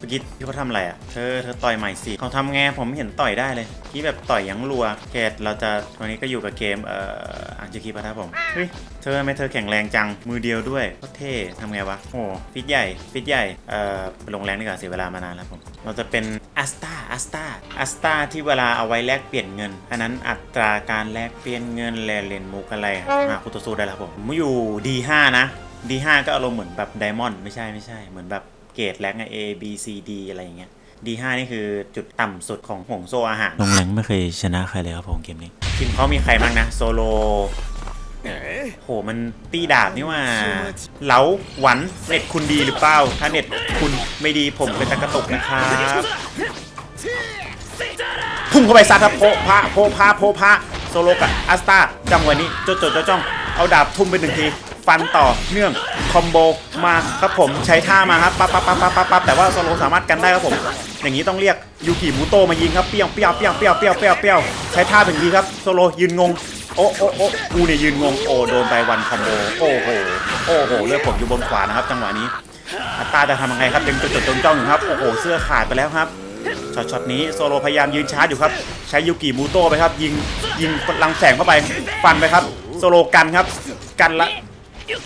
เมื่อกี้ที่เขาทำอะไรอะ เธอ เธอต่อยใหม่สิ เขาทำไงผมไม่เห็นต่อยได้เลย ที่แบบต่อยยังรัวเกตเราจะวันนี้ก็อยู่กับเกม เอ่ออังจิคิปะครับผม เฮ้ย เธอทำไมเธอแข็งแรงจัง มือเดียวด้วยโคตรเท่ทำไงวะ โอ้ฟิตใหญ่ ฟิตใหญ่ เอ่อไปลงแรงดีกว่าเสียเวลามานานแล้วผม เราจะเป็นอัสตาอัสตาอัสตาที่เวลาเอาไว้แลกเปลี่ยนเงิน อันนั้นอัตราการแลกเปลี่ยนเงินแลเลนมุกอะไรอะหาคุโตซูได้แล้วครับผมผมอยู่ D5 นะ D5 ก็อารมณ์เหมือนแบบไดมอนด์ไม่ใช่ไม่ใช่เหมือนแบบ เกรดแรงไง A B C D อะไรอย่างเงี้ย D5 นี่คือจุดต่ำสุดของห่วงโซ่อาหารลงแรงไม่เคยชนะใครเลยครับผมเกมนี้ทีมเขามีใครบ้างนะ โซโลโหมันตีดาบนี่ว่าเหลาหวันเน็ตคุณดีหรือเปล่า ถ้าเน็ตคุณไม่ดีผมก็จะกระตุกนะครับพุ่งเข้าไปซัดครับโพพะโพพะโพพะโซโลกับอัสตาจังหวะนี้จดจดจ้องเอาดาบทุ่มไปหนึ่งที ฟันต่อเนื่องคอมโบมาครับผมใช้ท่ามาครับปั๊บปั๊บปั๊บปั๊บปั๊บปั๊บแต่ว่าโซโลสามารถกันได้ครับผม อย่างนี้ต้องเรียกยูกิมูโตมายิงครับเปี้ยงเปี้ยงเปี้ยงเปี้ยงเปี้ยงเปี้ยงเปี้ยงใช้ท่าเป็นทีครับโซโลยืนงงโอ้โอ้โอ้กูเนี่ยยืนงงโอ้โดนไปวันคอมโบโอ้โหโอ้โหเลือดผมอยู่บนขวานะครับ จังหวะนี้อัตตาจะทำยังไงครับยังจดจดจ้องจ้องอยู่ครับโอ้โหเสื้อขาดไปแล้วครับช็อตช็อตนี้โซโลพยายามยืนชาร์จอยู่ครับ ใช้ยูกิมูโตไปครับ ยิงยิงลังแสงเข้าไปฟันไปครับ โซโลกันครับ กันละ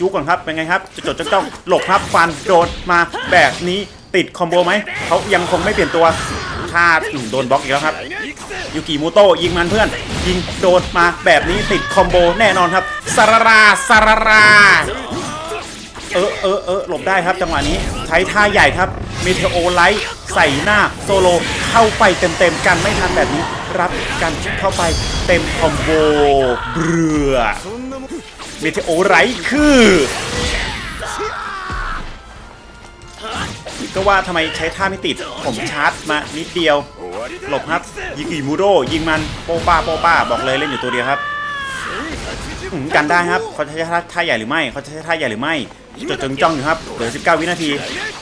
ยุกก่อนครับเป็นไงครับจดจดจ้องจ้องหลบครับฟันโดนมาแบบนี้ติดคอมโบไหมเขายังคงไม่เปลี่ยนตัวคาดอืมโดนบล็อกอีกแล้วครับยูกิมูโตะยิงมันเพื่อน ยิงโดนมาแบบนี้ติดคอมโบแน่นอนครับสาราราสาราราเออเออเออหลบได้ครับจังหวะนี้ใช้ท่าใหญ่ครับเมเทโอไลท์ใส่หน้าโซโลเข้าไปเต็มๆกันไม่ทันแบบนี้ รับกันเข้าไปเต็มคอมโบเรือ เมเทโอไลท์คือก็ว่าทำไมใช้ท่าไม่ติด ผมชาร์จมานิดเดียว หลบครับยิกิมูโดยิงมันโป้ป้าโป้ป้า บอกเลยเล่นอยู่ตัวเดียวครับอืมกันได้ครับเขาใช้ท่าใหญ่หรือไม่เขาใช้ท่าใหญ่หรือไม่จดจงจ้องอยู่ครับเหลือ 19 วินาที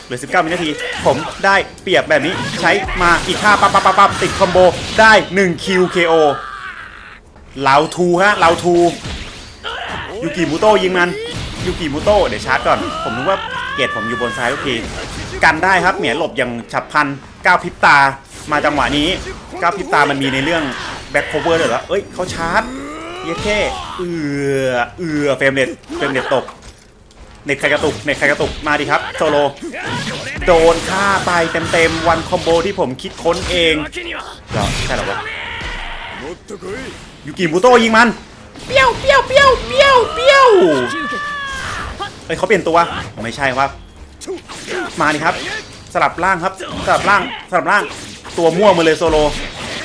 เหลือ 19 วินาที ผมได้เปรียบแบบนี้ใช้มาอีกท่าปับปั๊บปั๊บปั๊บติดคอมโบได้1คิว KO เหลาทูฮะเหลาทู ยูกิมูโตยิงมันยูกิมูโตเดี๋ยวชาร์จก่อน ผมนึกว่าเกตผมอยู่บนซ้ายทุกทีกันได้ครับเหมียหลบอย่างฉับพลันก้าวพิบตามาจังหวะนี้ก้าวพิบตามันมีในเรื่องแบ็คโคเวอร์เลยเหรอเอ้ยเขาชาร์จเย้แค่เอือเอือเฟรมเน็ตเฟรมเน็ตตกเน็ตใครกระตุกเน็ตใครกระตุกมาดิครับโซโลโดนฆ่าไปเต็มๆวันคอมโบที่ผมคิดค้นเองเหรอใช่หรอวะยูกิมูโตยิงมัน เปี้ยวเปี้ยวเปี้ยวเปี้ยวเปี้ยวเฮ้ยเขาเปลี่ยนตัวไม่ใช่ครับมาดิครับ สลับล่างครับ สลับล่างสลับล่าง ตัวม่วงมาเลยโซโล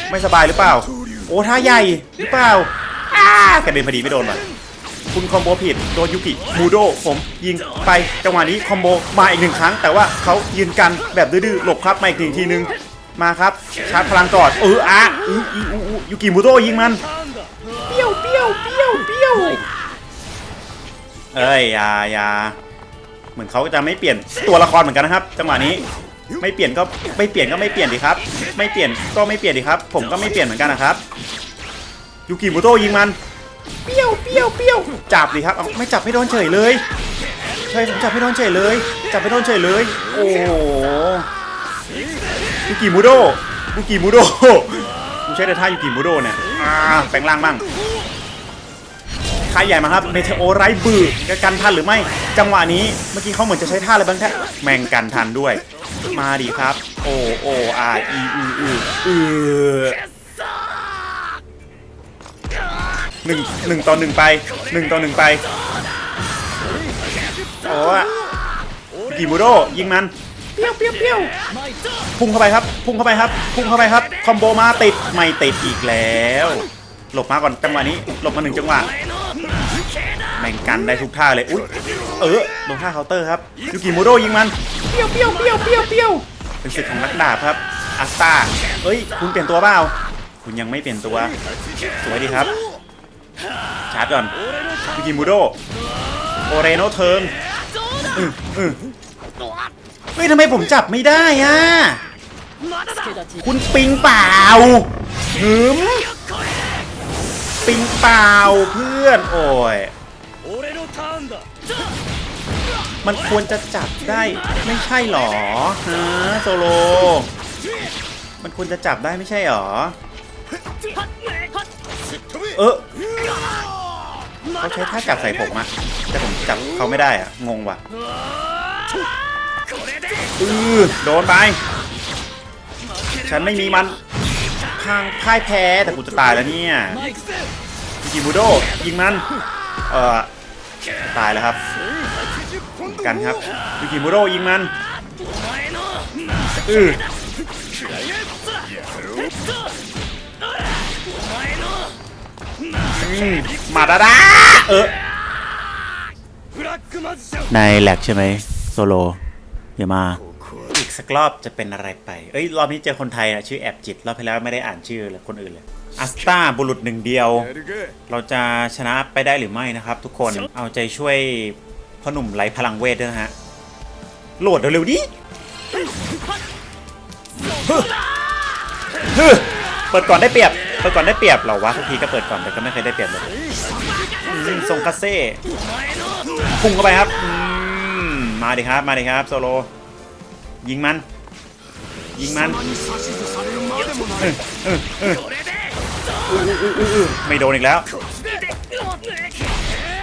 ไม่สบายหรือเปล่า โอ้ท่าใหญ่หรือเปล่าอ้ากระเด็นพอดีไม่โดนว่ะคุณคอมโบผิดโดนยูกิมูโดผมยิงไปจังหวะนี้คอมโบมาอีกหนึ่งครั้ง แต่ว่าเขายืนกันแบบดื้อๆหลบครับมาอีกหนึ่งทีนึงมาครับชาร์จพลังก่อนเอออะอืออีอูอูยูกิมูโดยิงมันเปี้ยวเปี้ยวเปี้ ยวเปี้ยวเอ้ยอยาอยาเหมือนเขาจะไม่เปลี่ยนตัวละครเหมือนกันนะครับ จังหวะนี้ไม่เปลี่ยนก็ไม่เปลี่ยนก็ไม่เปลี่ยนดีครับ ไม่เปลี่ยนก็ไม่เปลี่ยนดีครับ ผมก็ไม่เปลี่ยนเหมือนกันนะครับยูกิมุโตะยิงมันเปี้ยวเปี้ยวเปี้ยวจับดีครับเอาไม่จับไม่โดนเฉยเลยใช่ผมจับไม่โดนเฉยเลย จับไม่โดนเฉยเลย โอ้โหยูกิมุโดะยูกิมุโดะกูใช้แต่ท่ายูกิมุโดะเนี่ยอ่าแปลงร่างบ้าง ค่ายใหญ่มาครับเมเทโอไรบือจะกันทันหรือไม่ จังหวะนี้เมื่อกี้เขาเหมือนจะใช้ท่าอะไรบ้างแท้แมงกันทันด้วย มาดีครับ โอโออาร์อีอืออืออือหนึ่งหนึ่งต่อหนึ่งไปหนึ่งต่อหนึ่งไปโอ้อะกิมูโดยิงมันเปี้ยวเปี้ยวเปี้ยวพุ่งเข้าไปครับ พุ่งเข้าไปครับ พุ่งเข้าไปครับ คอมโบมาติด ไม่ติดอีกแล้ว หลบมาก่อนจังหวะนี้ หลบมาหนึ่งจังหวะ แม่งกันได้ทุกท่าเลย อุ้ยเออโดนท่าเคาน์เตอร์ครับยูกิโมโดยิงมันเปี้ยวเปี้ยวเปี้ยวเปี้ยวเปี้ยวเป็นศึกของนักดาบครับอัสตาเอ้ย คุณเปลี่ยนตัวเปล่าคุณยังไม่เปลี่ยนตัว สวยดีครับ ชาร์จก่อนยูกิโมโดโอเรโนเทิงอืออือเฮ้ยทำไมผมจับไม่ได้อะ คุณปิงเปล่าหืมปิงเปล่าเพื่อน โอ้ย มันควรจะจับได้ไม่ใช่หรอฮะโซโล มันควรจะจับได้ไม่ใช่หรอ เออเขาใช้ท่าจับใส่ผมอะแต่ผมจับเขาไม่ได้อะงงว่ะอือโดนไป ฉันไม่มีมันทางพ่ายแพ้แต่กูจะตายแล้วเนี่ยยิบูโดยิงมัน เออ ตายแล้วครับ กันครับยูกิมูโดยิงมันอืออืมมาดาดาเออในแหลกใช่ไหมโซโลอย่ามา อีกสักรอบจะเป็นอะไรไป เอ้ย รอบนี้เจอคนไทยนะชื่อแอบจิต รอบที่แล้วไม่ได้อ่านชื่อเลยคนอื่นเลย อัสตาบุรุษหนึ่งเดียว เราจะชนะไปได้หรือไม่นะครับทุกคนเอาใจช่วยพ่อหนุ่มไร้พลังเวทด้วยนะฮะโหลดเร็วๆดิฮึฮึเปิดก่อนได้เปรียบ เปิดก่อนได้เปรียบเหรอวะทุกทีก็เปิดก่อนแต่ก็ไม่เคยได้เปรียบเลยอืมทรงคาเซ่พุ่งเข้าไปครับอืมมาดิครับ มาดิครับโซโล ยิงมัน ยิงมัน ไม่โดนอีกแล้ว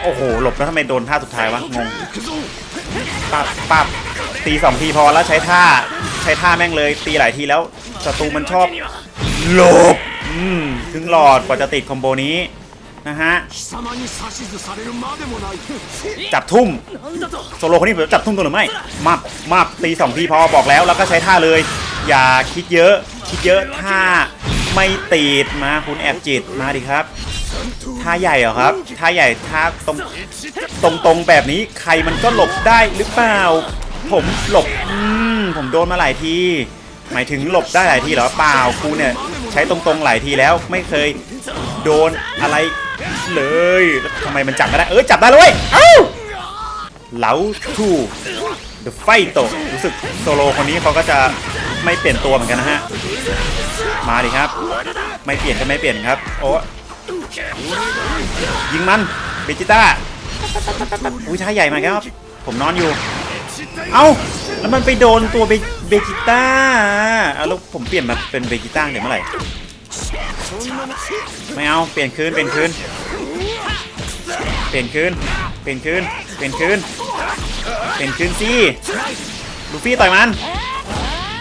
โอ้โห หลบแล้วทำไมโดนท่าสุดท้ายวะ งง ปับปับตีสองทีพอแล้วใช้ท่า ใช้ท่าแม่งเลย ตีหลายทีแล้วศัตรูมันชอบ หลบ อืมถึงหลอดกว่าจะติดคอมโบนี้ นะฮะ จับทุ่ม โซโลคนนี้จับทุ่มตัวหรือไม่มาบมาบตีสองทีพอบอกแล้ว แล้วก็ใช้ท่าเลย อย่าคิดเยอะ คิดเยอะท่า ไม่ติดมาคุณแอบจิตมาดิครับท่าใหญ่เหรอครับท่าใหญ่ท่าตรงตรงตรงแบบนี้ใครมันก็หลบได้หรือเปล่า ผมหลบอืมผมโดนมาหลายทีหมายถึงหลบได้หลายทีเหรอเปล่ากูเนี่ยใช้ตรงๆหลายทีแล้วไม่เคยโดนอะไรเลยทำไมมันจับไม่ได้เออจับได้เลยเว้ยเอ้าเหลาทูเดอะไฟโตรู้สึกโซโลคนนี้เขาก็จะ ไม่เปลี่ยนตัวเหมือนกันนะฮะ มาดิครับ ไม่เปลี่ยนก็ไม่เปลี่ยนครับ โอ้ยิงมันเบจิต้าอุ้ยท่าใหญ่มากครับ ผมนอนอยู่ เอ้า แล้วมันไปโดนตัวเบเบจิต้าเอาแล้วผมเปลี่ยนมาเป็นเบจิต้าเดี๋ยวเมื่อไหร่ ไม่เอา เปลี่ยนคืน เปลี่ยนคืน เปลี่ยนคืน เปลี่ยนคืน เปลี่ยนคืน เปลี่ยนคืนสิลูฟี่ต่อยมัน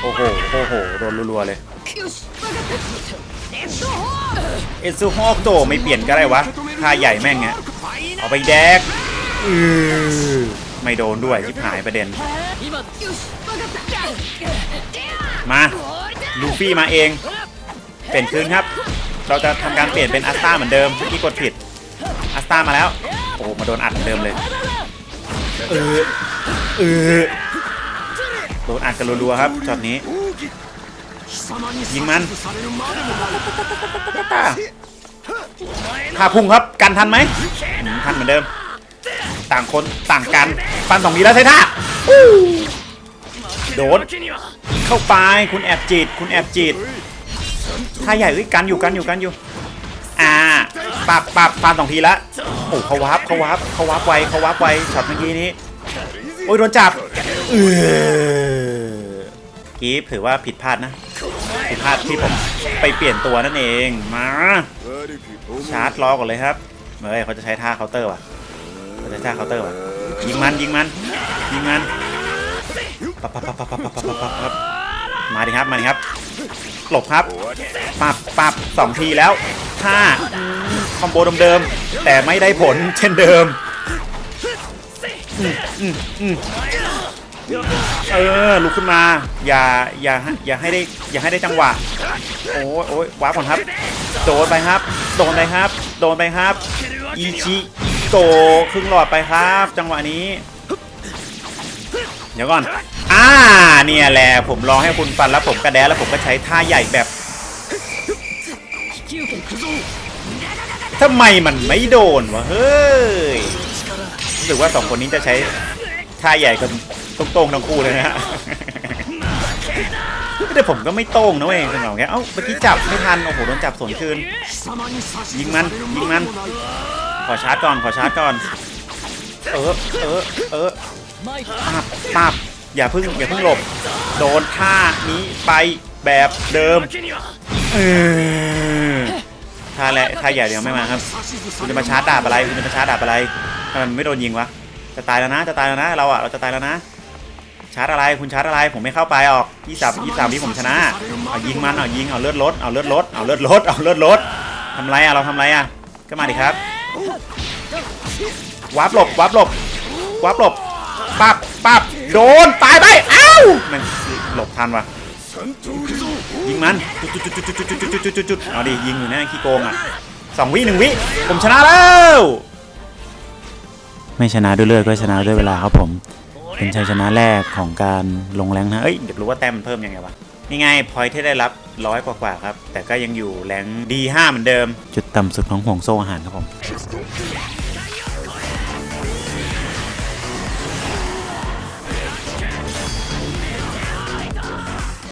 โอ้โห โอ้โห โดนรัวๆเลย เอ็นซูฮอกโตไม่เปลี่ยนก็ได้วะท่าใหญ่แม่งเงี้ยเอาไปแดกอือไม่โดนด้วยชิบหายประเด็น มาลูฟี่มาเอง เปลี่ยนคืนครับ เราจะทำการเปลี่ยนเป็นอัสตาเหมือนเดิมที่กดผิด อัสตามาแล้ว โอ้โหมาโดนอัดเหมือนเดิมเลย เออ เออ โดนอัดกันรัวๆครับช็อตนี้ ยิงมันท่าพุ่งครับกันทันไหมทันเหมือนเดิม ต่างคนต่างกันฟันสองทีแล้วใช่ท่าโดนเข้าไปคุณแอบจีดคุณแอบจีดท่าใหญ่เอ้ยกันอยู่กันอยู่กันอยู่อ่าปักปักฟันสองทีแล้วโอ้เขาวับเขาวับเขาวับไวเขาวับไวช็อตเมื่อกี้นี้โอ้ยโดนจับเออ กีฟถือว่าผิดพลาดนะ ผิดพลาดที่ผมไปเปลี่ยนตัวนั่นเอง มา ชาร์จล้อก่อนเลยครับเฮ้ยเขาจะใช้ท่าเคาน์เตอร์ว่ะเขาจะใช้ท่าเคาน์เตอร์ว่ะ ยิงมันยิงมันยิงมันปับปับปับปับปับปับปับปับมาดิครับมาดิครับ หลบครับปับปับสองทีแล้วท่าคอมโบเดิมๆแต่ไม่ได้ผลเช่นเดิมอืมอืมอืม เออลุกขึ้นมา อย่าอย่าอย่าให้ได้อย่าให้ได้จังหวะ โอ้ยโอ้ยว้าก่อนครับ โดนไปครับ โดนไปครับ โดนไปครับอีชิโตครึ่งหลอดไปครับ จังหวะนี้ เดี๋ยวก่อน อ่าเนี่ยแหละผมรอให้คุณฟันแล้วผมกระแดแล้วผมก็ใช้ท่าใหญ่แบบทำไมมันไม่โดนวะเฮ้ยรู้สึกว่าสองคนนี้จะใช้ ท่าใหญ่กันโต้งๆทั้งคู่เลยนะฮะแต่ผมก็ไม่โต้งนะเว้ยสงบแค่เอ้าเมื่อกี้จับไม่ทัน โอ้โหโดนจับสวนคืน ยิงมัน ยิงมัน ขอชาร์จก่อน ขอชาร์จก่อน เออ เออ เออปับปับอย่าเพิ่ง อย่าเพิ่งหลบ โดนท่านี้ไปแบบเดิมท่าแหละท่าใหญ่เดี๋ยวไม่มาครับ คุณจะมาชาร์จดาบอะไร คุณจะมาชาร์จดาบอะไรทำไมไม่โดนยิงวะ จะตายแล้วนะ จะตายแล้วนะ เราอะ เราจะตายแล้วนะ ชาร์จอะไร คุณชาร์จอะไร ผมไม่เข้าไปออกยี่สามยี่สามวิผมชนะ เอายิงมัน เอายิง เอาเลือดลด เอาเลือดลด เอาเลือดลด เอาเลือดลดทำไรอะ เราทำไรอะ ก็มาดิครับ วับหลบ วับหลบ วับหลบ ปับปับโดน ตายไป เอ้ามันหลบทันวะยิงมัน จุดจุดจุดจุดจุดจุดจุดจุดจุดเอาดิ ยิงอยู่นะขี้โกงอะสองวิหนึ่งวิ ผมชนะแล้ว ไม่ชนะด้วยเลือดก็ชนะด้วยเวลาครับผม เป็นชัยชนะแรกของการลงแรงนะเอ้ยเดี๋ยวรู้ว่าแต้มมันเพิ่มยังไงวะนี่ไงพอยที่ได้รับร้อยกว่าๆครับ แต่ก็ยังอยู่แรงดี5เหมือนเดิม จุดต่ำสุดของห่วงโซ่อาหารครับผม